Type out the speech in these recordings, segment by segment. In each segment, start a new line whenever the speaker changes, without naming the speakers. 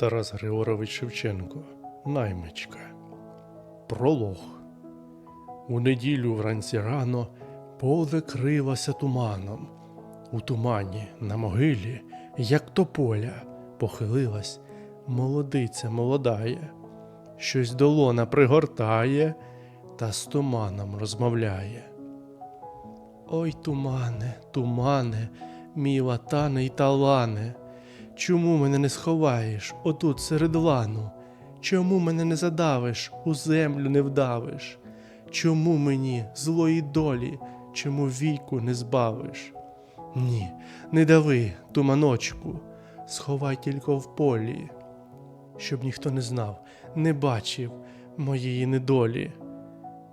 Тарас Григорович Шевченко. Наймичка. Пролог. У неділю вранці рано поле крилося туманом. У тумані на могилі, як тополя, похилилась молодиця молодає, щось долона пригортає та з туманом розмовляє. Ой, тумане, тумане, мій латане й талане, чому мене не сховаєш отут серед лану? Чому мене не задавиш, у землю не вдавиш? Чому мені злої долі, чому віку не збавиш? Ні, не дави, туманочку, сховай тільки в полі, щоб ніхто не знав, не бачив моєї недолі.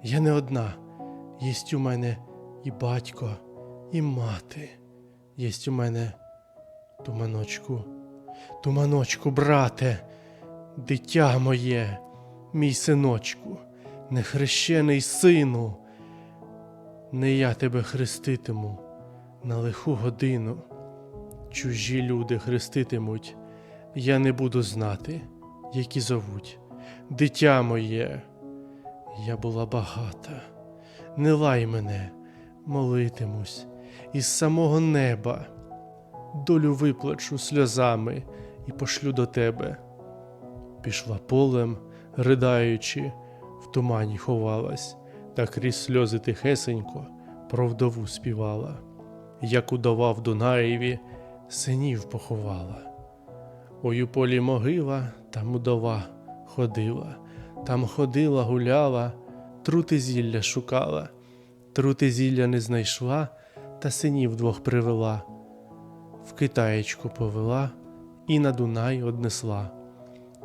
Я не одна, єсть у мене і батько, і мати, єсть у мене туманочку, туманочку, брате, дитя моє, мій синочку, нехрещений сину, не я тебе хреститиму на лиху годину. Чужі люди хреститимуть, я не буду знати, які зовуть. Дитя моє, я була багата, не лай мене, молитимусь із самого неба. Долю виплачу сльозами і пошлю до тебе. Пішла полем, ридаючи, в тумані ховалась, та крізь сльози тихесенько про вдову співала, як удова в Дунаєві синів поховала. Ой у полі могила, там удова ходила, там ходила, гуляла, трути зілля шукала, трути зілля не знайшла, та синів двох привела, в китаєчку повела і на Дунай однесла.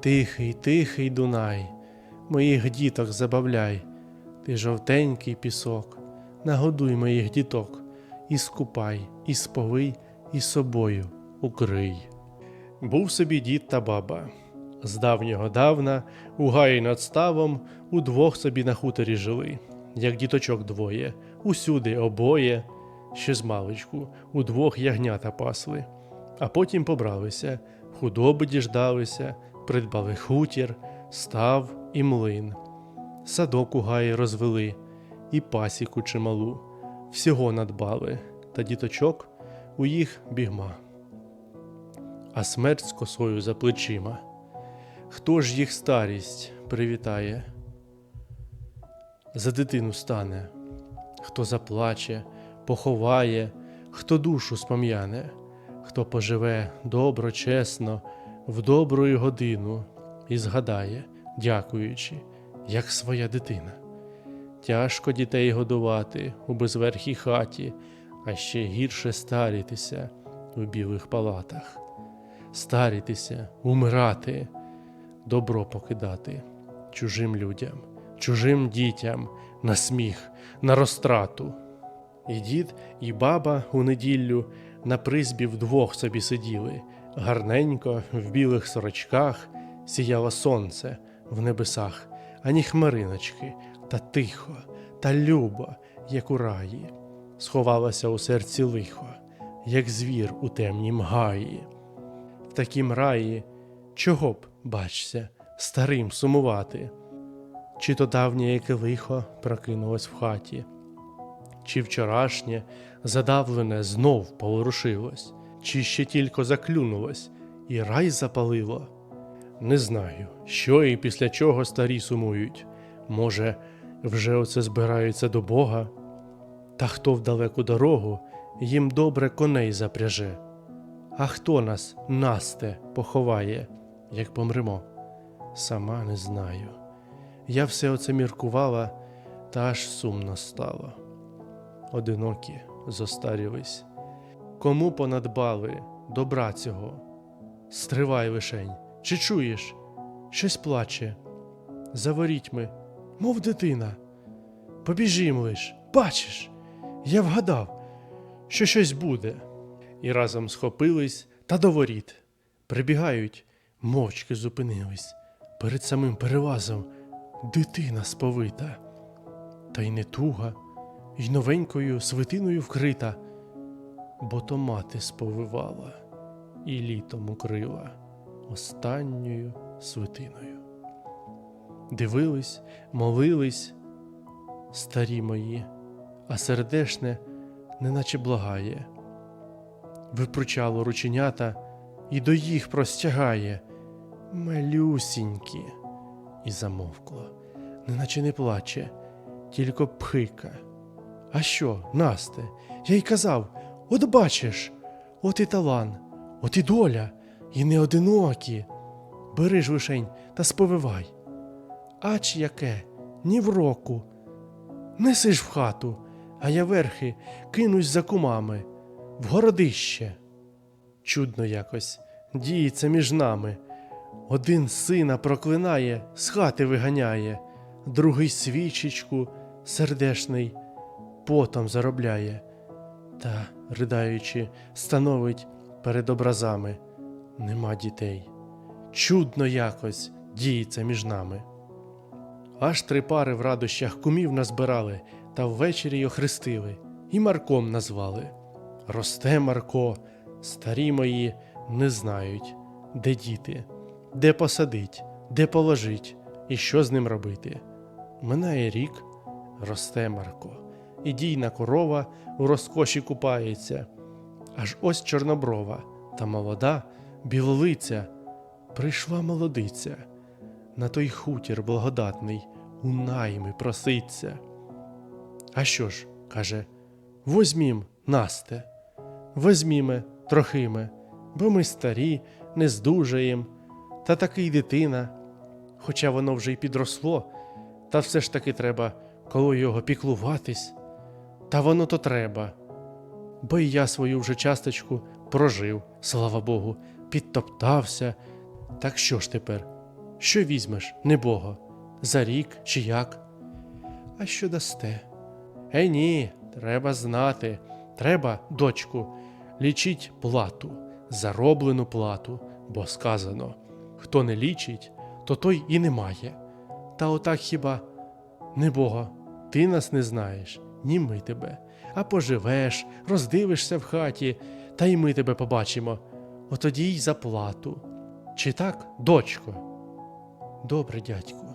Тихий, тихий Дунай, моїх діток забавляй, ти жовтенький пісок, нагодуй моїх діток, і скупай, і сповий, і собою укрий. Був собі дід та баба. З давнього давна, у гаї над ставом, удвох собі на хуторі жили, як діточок двоє, усюди обоє, ще з маличку, удвох ягнята пасли, а потім побралися, худоби діждалися, придбали хутір, став і млин. Садок у гаї розвели, і пасіку чималу, всього надбали, та діточок у їх бігма а смерть з косою за плечима. Хто ж їх старість привітає? За дитину стане, хто заплаче, поховає, хто душу спом'яне, хто поживе добро, чесно, в добрую годину і згадає, дякуючи, як своя дитина. Тяжко дітей годувати у безверхій хаті, а ще гірше старітися у білих палатах старітися, умирати, добро покидати чужим людям, чужим дітям на сміх, на розтрату. І дід, і баба у неділю на призбі вдвох собі сиділи, гарненько в білих сорочках сіяло сонце в небесах, ані хмариночки, та тихо, та любо, як у раї, сховалася у серці лихо, як звір у темнім гаї в такім раї, чого б, бачся, старим сумувати? Чи то давнє яке лихо прокинулось в хаті, чи вчорашнє задавлене знов поворушилось, чи ще тільки заклюнулось, і рай запалило? Не знаю, що і після чого старі сумують. Може, вже оце збираються до Бога? Та хто в далеку дорогу їм добре коней запряже? А хто нас, Насте, поховає, як помремо? Сама не знаю. Я все оце міркувала, та аж сумно стало. Одинокі зостарілись. Кому понадбали добра цього? Стривай лишень, чи чуєш? Щось плаче. За ворітьми, мов дитина. Побіжім лиш, бачиш, я вгадав, що щось буде і разом схопились та до воріт. Прибігають, мовчки зупинились. Перед самим перелазом дитина сповита, та й не туга, й новенькою свитиною вкрита, бо то мати сповивала і літом укрила останньою свитиною. Дивились, молились, старі мої, а сердешне неначе благає. Випручало рученята і до їх простягає. Малюсінькі. І замовкло, неначе не плаче, тільки пхика. А що, Насте, я й казав, от бачиш, от і талан, от і доля, і не одинокі. Бери ж лишень та сповивай. Ач яке, ні в року. Неси ж в хату, а я верхи кинусь за кумами, в городище. Чудно якось діється між нами. Один сина проклинає, з хати виганяє, другий свічечку сердешний потом заробляє, та, ридаючи, становить перед образами нема дітей. Чудно якось діється між нами. Аж три пари в радощах кумів назбирали та ввечері й охрестили, і Марком назвали. Росте Марко, старі мої не знають, де діти, де посадить, де положить і що з ним робити. Минає рік, росте Марко, і дійна корова у розкоші купається. Аж ось чорноброва та молода білолиця прийшла молодиця, на той хутір благодатний у найми проситься. А що ж, каже, возьмім, Насте, возьміме трохиме, бо ми старі, не здужаєм, та таки й дитина, хоча воно вже й підросло, та все ж таки треба коло його піклуватись. Та воно то треба. Бо й я свою вже часточку прожив, слава Богу, підтоптався. Так що ж тепер? Що візьмеш, небого? За рік чи як? А що дасте? Е, ні, треба знати. Треба, дочку, лічить плату, зароблену плату, бо сказано хто не лічить, то той і не має. Та отак хіба небого, ти нас не знаєш, ні ми тебе, а поживеш, роздивишся в хаті, та й ми тебе побачимо. Отоді й за плату. Чи так, дочко? Добре, дядьку.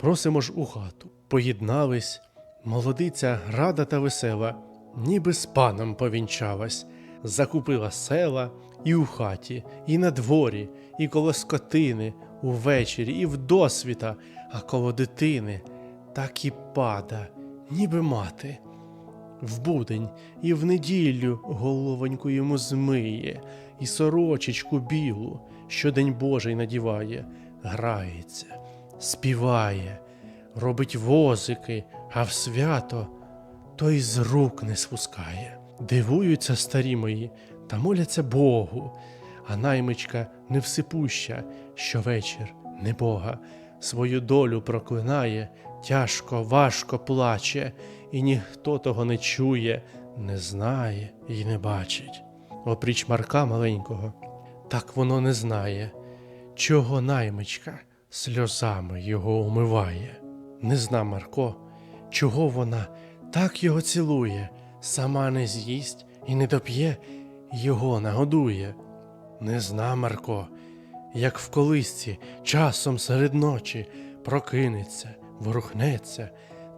Просимо ж у хату. Поєднались, молодиця рада та весела, ніби з паном повінчалась, закупила села і у хаті, і на дворі, і коло скотини, увечері, і в досвіта, а коло дитини так і пада, ніби мати. В будень і в неділю головоньку йому змиє, і сорочечку білу, що день Божий надіває, грається, співає, робить возики, а в свято той з рук не спускає. Дивуються старі мої та моляться Богу, а наймичка невсипуща, щовечір, небога, свою долю проклинає, тяжко, важко плаче, і ніхто того не чує, не знає і не бачить. Опріч Марка маленького, так воно не знає, чого наймичка сльозами його умиває. Не зна Марко, чого вона так його цілує, сама не з'їсть і не доп'є, його нагодує. Не зна Марко, як в колисці часом серед ночі прокинеться, ворухнеться,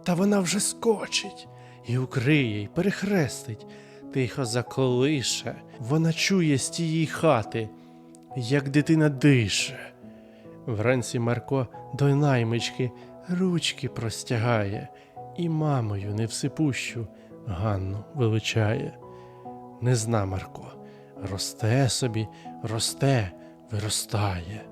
та вона вже скочить і укриє, й перехрестить, тихо заколише, вона чує з тієї хати, як дитина дише. Вранці Марко до наймички ручки простягає, і мамою невсипущу Ганну величає. Не зна Марко, росте собі, росте, виростає.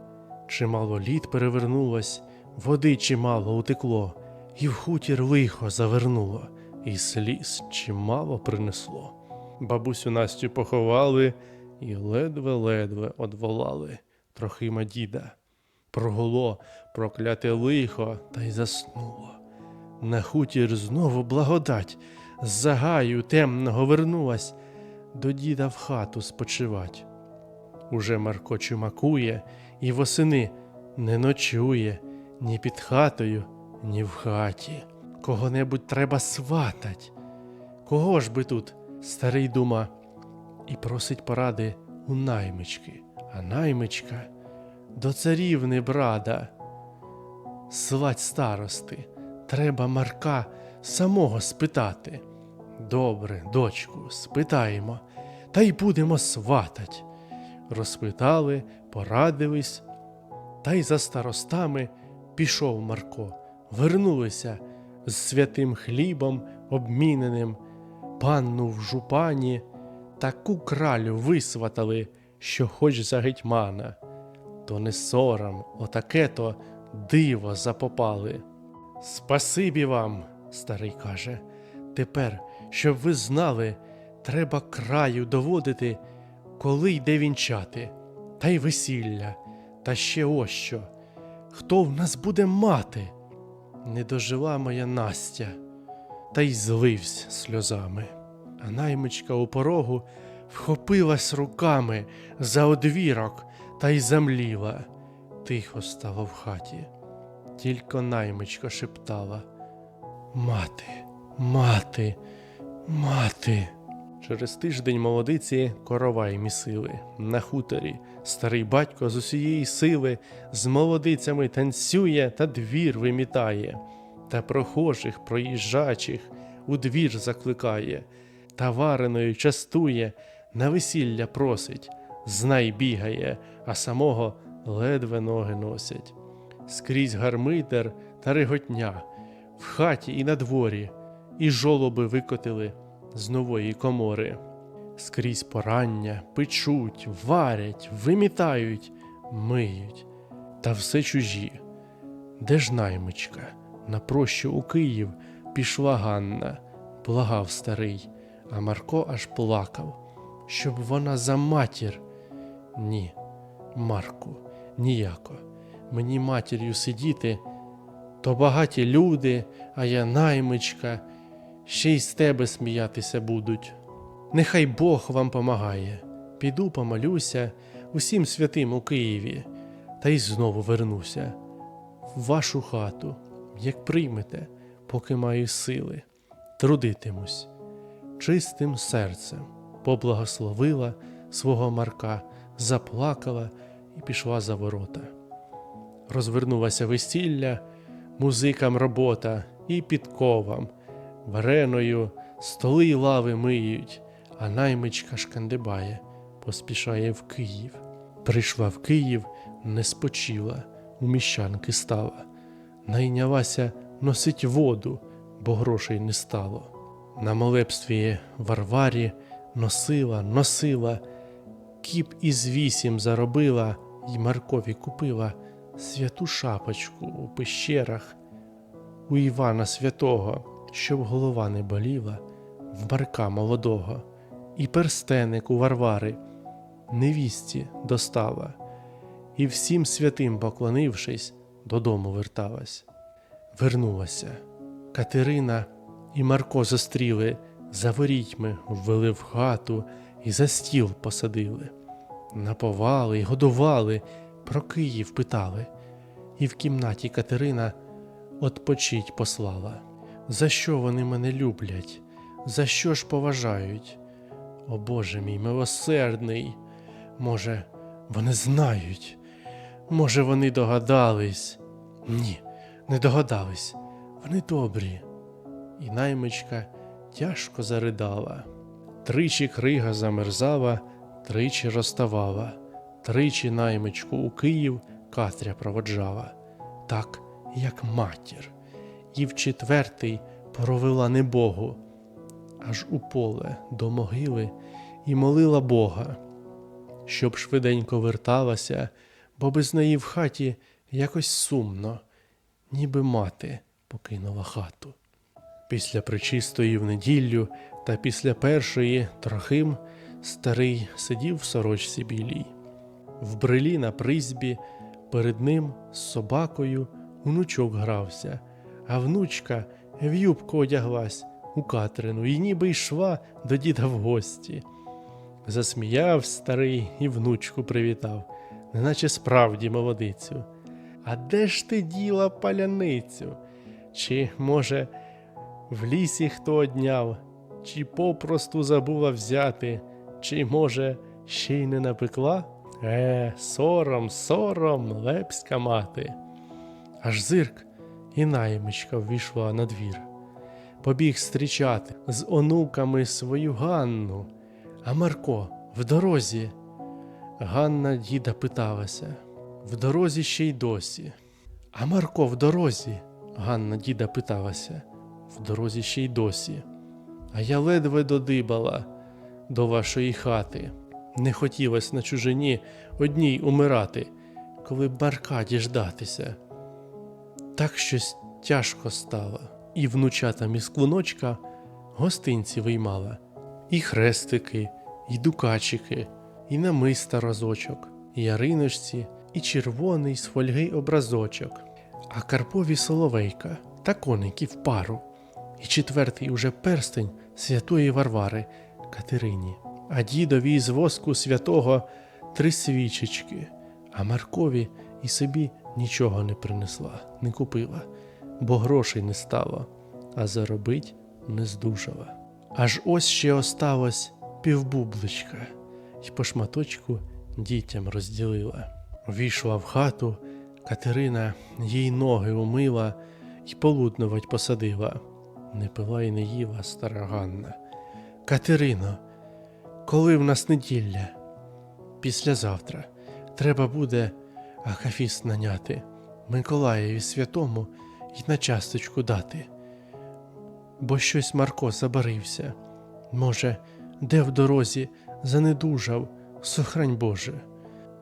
Чимало літ перевернулось, води чимало утекло, і в хутір лихо завернуло, і сліз чимало принесло. Бабусю Настю поховали і ледве-ледве одволали трохима діда. Прогуло прокляте лихо та й заснуло. На хутір знову благодать, з загаю темного вернулась до діда в хату спочивать. Уже Марко чумакує і восени не ночує ні під хатою, ні в хаті. Кого-небудь треба сватать. Кого ж би тут, старий дума, і просить поради у наймички, а наймичка до царівни брада. Свать старости, треба Марка самого спитати. Добре, дочку, спитаємо, та й будемо сватать. Розпитали, порадились, та й за старостами пішов Марко. Вернулися з святим хлібом обміненим, панну в жупані, таку кралю висватали, що хоч за гетьмана. То не сором, отаке то диво запопали. Спасибі вам, старий каже. Тепер, щоб ви знали, треба краю доводити, коли йде вінчати, та й весілля, та ще ось що. Хто в нас буде мати? Не дожила моя Настя, та й зливсь сльозами. А наймичка у порогу вхопилась руками за одвірок та й замліла. Тихо стало в хаті. Тільки наймичка шептала Мати, мати, мати. Через тиждень молодиці коровай місили. На хуторі старий батько з усієї сили з молодицями танцює та двір вимітає, та прохожих, проїжджачих у двір закликає, та вареною частує, на весілля просить, знай бігає, а самого ледве ноги носять. Скрізь гармидер та реготня, в хаті і на дворі, і жолоби викотили з нової комори. Скрізь порання, печуть, варять, вимітають, миють, та все чужі. Де ж наймичка? На прощу у Київ пішла Ганна, благав старий, а Марко аж плакав, щоб вона за матір. Ні, Марку, ніяко. Мені матір'ю сидіти, то багаті люди, а я наймичка, ще й з тебе сміятися будуть. Нехай Бог вам помагає. Піду помолюся усім святим у Києві, та й знову вернуся в вашу хату, як приймете, поки маю сили, трудитимусь, чистим серцем поблагословила свого Марка, заплакала і пішла за ворота. Розвернулася весілля, музикам робота і підковам, вареною столи й лави миють, а наймичка шкандибає, поспішає в Київ. Прийшла в Київ, не спочила, у міщанки стала. Найнялася носить воду, бо грошей не стало. На молебстві Варварі носила, носила, кіп із вісім заробила й Маркові купила святу шапочку у пещерах у Івана Святого, щоб голова не боліла, в Марка молодого, і перстеник у Варвари невісті достала, і всім святим поклонившись, додому верталась. Вернулася. Катерина і Марко зустріли, за ворітьми ввели в хату і за стіл посадили. Наповали й годували, про Київ питали, і в кімнаті Катерина отпочить послала. За що вони мене люблять? За що ж поважають? О Боже мій милосердний. Може, вони знають, може, вони догадались. Ні, не догадались. Вони добрі. І наймичка тяжко заридала. Тричі крига замерзала, тричі розставала, тричі наймичку у Київ Катря проводжала, так, як матір, і в четвертий провела небогу, аж у поле до могили і молила Бога, щоб швиденько верталася, бо без неї в хаті якось сумно, ніби мати покинула хату. Після причистої в неділю та після першої трохим старий сидів в сорочці білій. В брилі на призбі перед ним з собакою внучок грався, а внучка в юбку одяглась у Катрину і ніби йшла до діда в гості. Засміяв старий і внучку привітав, неначе справді молодицю. А де ж ти діла паляницю? Чи, може, в лісі хто одняв, чи попросту забула взяти, чи, може, ще й не напекла? Е, сором, сором, лепська мати. Аж зирк і наймичка ввійшла на двір. Побіг зустрічати з онуками свою Ганну. А Марко в дорозі. Ганна діда питалася. В дорозі ще й досі. А Марко в дорозі. Ганна діда питалася. В дорозі ще й досі. А я ледве додибала до вашої хати. Не хотілось на чужині одній умирати, коли б Марка діждатися. Так щось тяжко стало, і внучатам із гостинці виймала, і хрестики, і дукачики, і намиста разочок, і яриночці, і червоний з фольги образочок, а Карпові соловейка та коники в пару, і четвертий уже перстень святої Варвари Катерині, а дідові з воску святого три свічечки, а Маркові і собі нічого не принесла, не купила, бо грошей не стало, а заробить не здужала. Аж ось ще осталось півбубличка, й по шматочку дітям розділила. Війшла в хату, Катерина їй ноги умила й полуднувать посадила. Не пила й не їла стара Ганна. Катерино, коли в нас неділя? Післязавтра треба буде Агафіст наняти, Миколаєві святому й на часточку дати. Бо щось Марко забарився. Може, де в дорозі занедужав, сохрань Боже.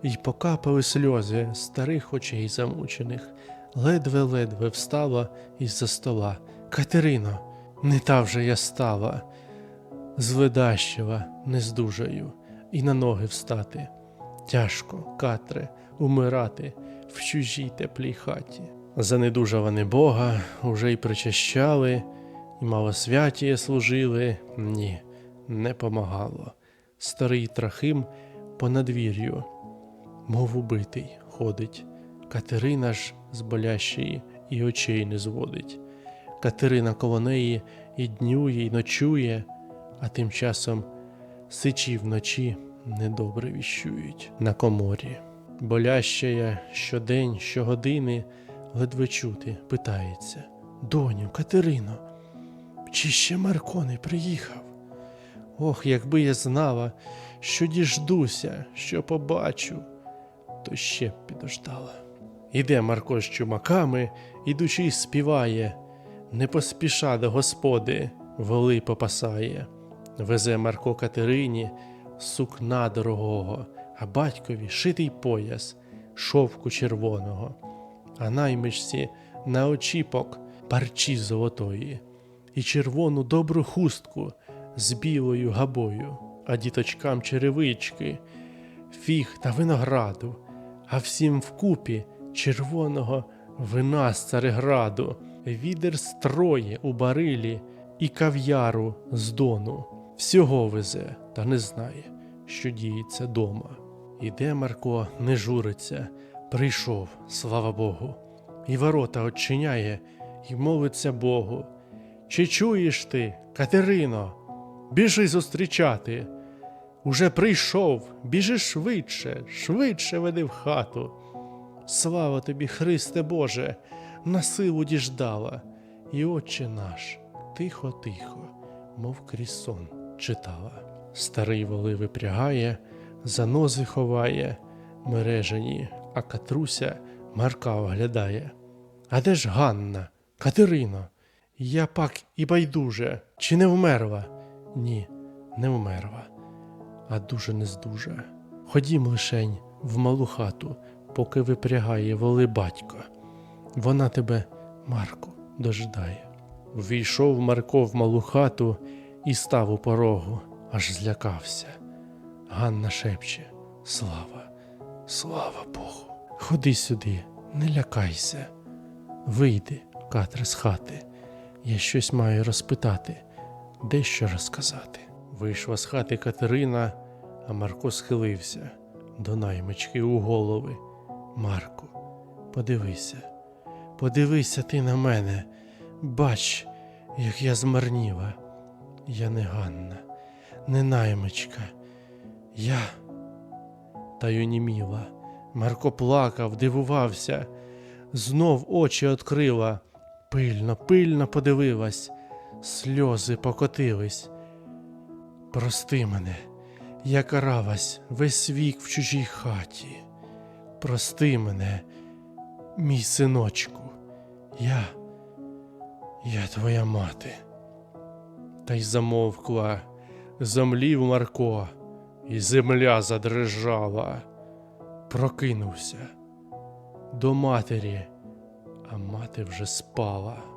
І покапали сльози старих очей замучених, ледве-ледве встала із-за стола. Катерино, не та вже я стала, зведащила, не здужаю, і на ноги встати. Тяжко, Катре, умирати в чужій теплій хаті. Занедужавани Бога уже й причащали, і малосвятіє служили. Ні, не помагало. Старий трахим по надвір'ю, мов убитий, ходить. Катерина ж з болящої і очей не зводить. Катерина коло неї і днює, і ночує, а тим часом сичі вночі недобре віщують на коморі. Болящая щодень, щогодини ледве чути, питається: Доню, Катерино, чи ще Марко не приїхав? Ох, якби я знала, що діждуся, що побачу, то ще б підождала. Іде Марко з чумаками, ідучи співає, не поспіша до господи, воли попасає. Везе Марко Катерині сукна дорогого, а батькові шитий пояс, шовку червоного, а наймичці на очіпок парчі золотої, і червону добру хустку з білою габою, а діточкам черевички, фіг та винограду, а всім вкупі червоного вина з цареграду, відер строє у барилі і кав'яру з дону. Всього везе, та не знає, що діється дома. Іде Марко, не журиться, прийшов, слава Богу, і ворота очиняє, і молиться Богу. Чи чуєш ти, Катерино? Біжи зустрічати. Уже прийшов, біжи швидше, швидше веди в хату. Слава тобі, Христе Боже, на силу діждала, і Отче наш, тихо, тихо, мов крізь сон читала. Старий воли випрягає, занози ховає, мережені, а Катруся Марка оглядає. А де ж Ганна, Катерино? Я пак і байдуже, чи не вмерла? Ні, не вмерла, а дуже не здужа. Ходім лишень в малу хату, поки випрягає воли батько. Вона тебе, Марко, дожидає. Ввійшов Марко в малу хату і став у порогу, аж злякався. Ганна шепче: Слава, слава Богу. Ходи сюди, не лякайся. Вийди, Катре, з хати. Я щось маю розпитати, дещо розказати. Вийшла з хати Катерина, а Марко схилився до наймички у голови. Марко, подивися, подивися ти на мене, бач, як я змарніла. Я не Ганна, не наймичка. Я та й. Марко плакав, дивувався, знов очі открила, пильно, пильно подивилась, сльози покотились. Прости мене, я каралась весь вік в чужій хаті. Прости мене, мій синочку, я, я твоя мати. Та й замовкла, замлів Марко, і земля задрижала. Прокинувся до матері, а мати вже спала.